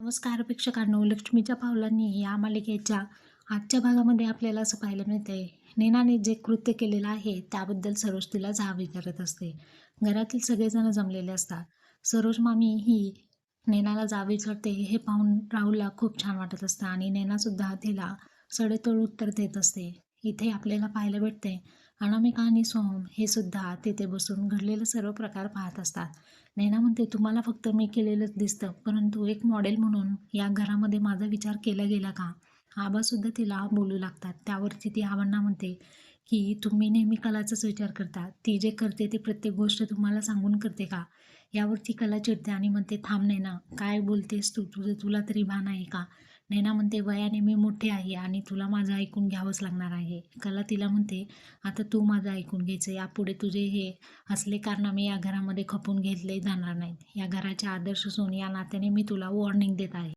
नमस्कार प्रेक्षकांनो. लक्ष्मीच्या पावलांनी या मालिकेच्या आजच्या भागामध्ये आपल्याला असं पाहायला मिळते नेनाने जे कृत्य केलेलं आहे त्याबद्दल सरोज तिला जाब करत असते. घरातील सगळेजण जमलेले असतात. सरोज मामी ही नेनाला जा विचारते हे पाहून राहुलला खूप छान वाटत असतं आणि नेनासुद्धा तिला सडेतोड उत्तर देत असते. इथे आपल्याला पाहायला भेटते अनामिका आणि सोहम हे सुद्धा तिथे बसून घडलेलं सर्व प्रकार पाहत असतात. नैना म्हणते तुम्हाला फक्त मी केलेलंच दिसतं परंतु एक मॉडेल म्हणून या घरामध्ये माझा विचार केला गेला का? आबासुद्धा तिला बोलू लागतात. त्यावरती ती आबांना म्हणते की तुम्ही नेहमी कलाचाच विचार करता. ती जे करते ते प्रत्येक गोष्ट तुम्हाला सांगून करते का? यावरती कला चिडते आणि म्हणते थांब नाही ना काय बोलतेस तू? तुझं तुला तरी भान आहे का? नैना म्हणते वयाने मी मोठे आहे आणि तुला माझं ऐकून घ्यावंच लागणार आहे. कला तिला म्हणते आता तू माझं ऐकून घ्यायचं यापुढे तुझे हे असले कारनामे या घरामध्ये खपून घेतले जाणार नाहीत. या घराचे आदर्श सोन या नात्याने मी तुला वॉर्निंग देत आहे.